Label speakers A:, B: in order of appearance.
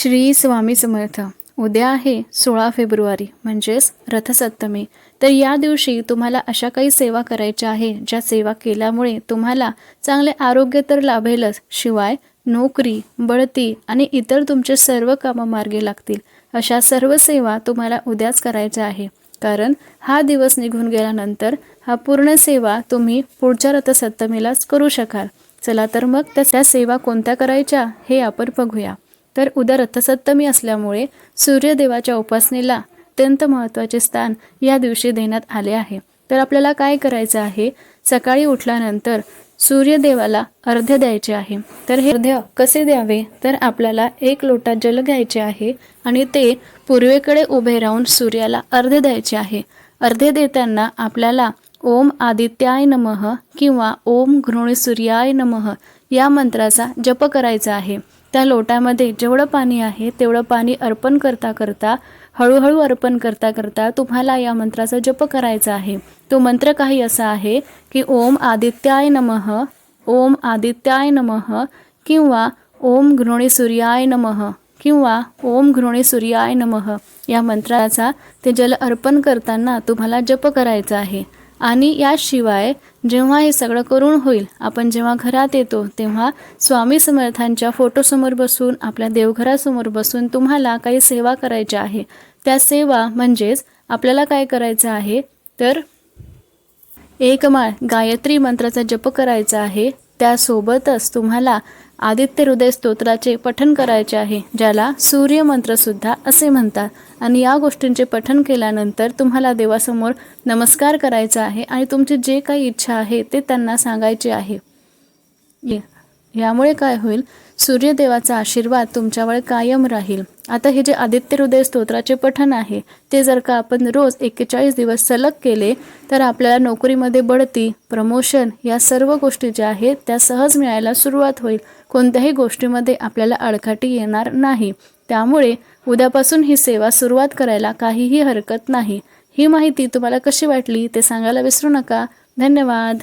A: श्री स्वामी समर्थ. उद्या आहे सोळा फेब्रुवारी म्हणजेच रथसप्तमी. तर या दिवशी तुम्हाला अशा काही सेवा करायच्या आहे ज्या सेवा केल्यामुळे तुम्हाला चांगले आरोग्य तर लाभेलच शिवाय नोकरी बढती आणि इतर तुमचे सर्व कामं मार्गे लागतील. अशा सर्व सेवा तुम्हाला उद्याच करायच्या आहे. कारण हा दिवस निघून गेल्यानंतर हा पूर्ण सेवा तुम्ही पुढच्या रथसप्तमीलाच करू शकाल. चला तर मग त्या सेवा कोणत्या करायच्या हे आपण बघूया. तर उद्या रथसप्तमी असल्यामुळे सूर्यदेवाच्या उपासनेला अत्यंत महत्त्वाचे स्थान या दिवशी देण्यात आले आहे. तर आपल्याला काय करायचं आहे? सकाळी उठल्यानंतर सूर्यदेवाला अर्ध्य द्यायचे आहे. तर हे अर्ध्य कसे द्यावे? तर आपल्याला एक लोटा जल घ्यायचे आहे आणि ते पूर्वेकडे उभे राहून सूर्याला अर्ध द्यायचे आहे. अर्धे देताना आपल्याला ओम आदित्याय नमः किंवा ओम घृणी सूर्याय नमः या मंत्राचा जप करायचा आहे. त्या लोटामध्ये जेवढं पाणी आहे तेवढं पाणी अर्पण करता करता हळूहळू अर्पण करता करता तुम्हाला या मंत्राचा जप करायचा आहे. तो मंत्र काही असा आहे की ओम आदित्याय नमः ओम आदित्याय नमः किंवा ओम घृणी सूर्याय नमः किंवा ओम घृणी सूर्याय नमः या मंत्राचा ते जल अर्पण करताना तुम्हाला जप करायचा आहे. आणि याशिवाय जेव्हा हे सगळं करून होईल आपण जेव्हा घरात येतो तेव्हा स्वामी समर्थांच्या फोटोसमोर बसून आपल्या देवघरासमोर बसून तुम्हाला काही सेवा करायच्या आहे. त्या सेवा म्हणजेच आपल्याला काय करायचं आहे? तर एकमाळ गायत्री मंत्राचा जप करायचा आहे. त्यासोबतच तुम्हाला आदित्य हृदय स्तोत्राचे पठन करायचे आहे ज्याला सूर्यमंत्र सुद्धा असे म्हणतात. आणि या गोष्टींचे पठन केल्यानंतर तुम्हाला देवासमोर नमस्कार करायचा आहे आणि तुमची जे काही इच्छा आहे ते त्यांना सांगायचे आहे. यामुळे काय होईल? सूर्यदेवाचा आशीर्वाद तुमच्यावर कायम राहील. आता हे जे आदित्य हृदय स्तोत्राचे पठण आहे ते जर का आपण रोज एक्केचाळीस दिवस सलग केले तर आपल्याला नोकरीमध्ये बढती प्रमोशन या सर्व गोष्टी ज्या आहेत त्या सहज मिळायला सुरुवात होईल. कोणत्याही गोष्टीमध्ये आपल्याला अडकाटी येणार नाही. त्यामुळे उद्यापासून ही सेवा सुरुवात करायला काहीही हरकत नाही. ही माहिती तुम्हाला कशी वाटली ते सांगायला विसरू नका. धन्यवाद.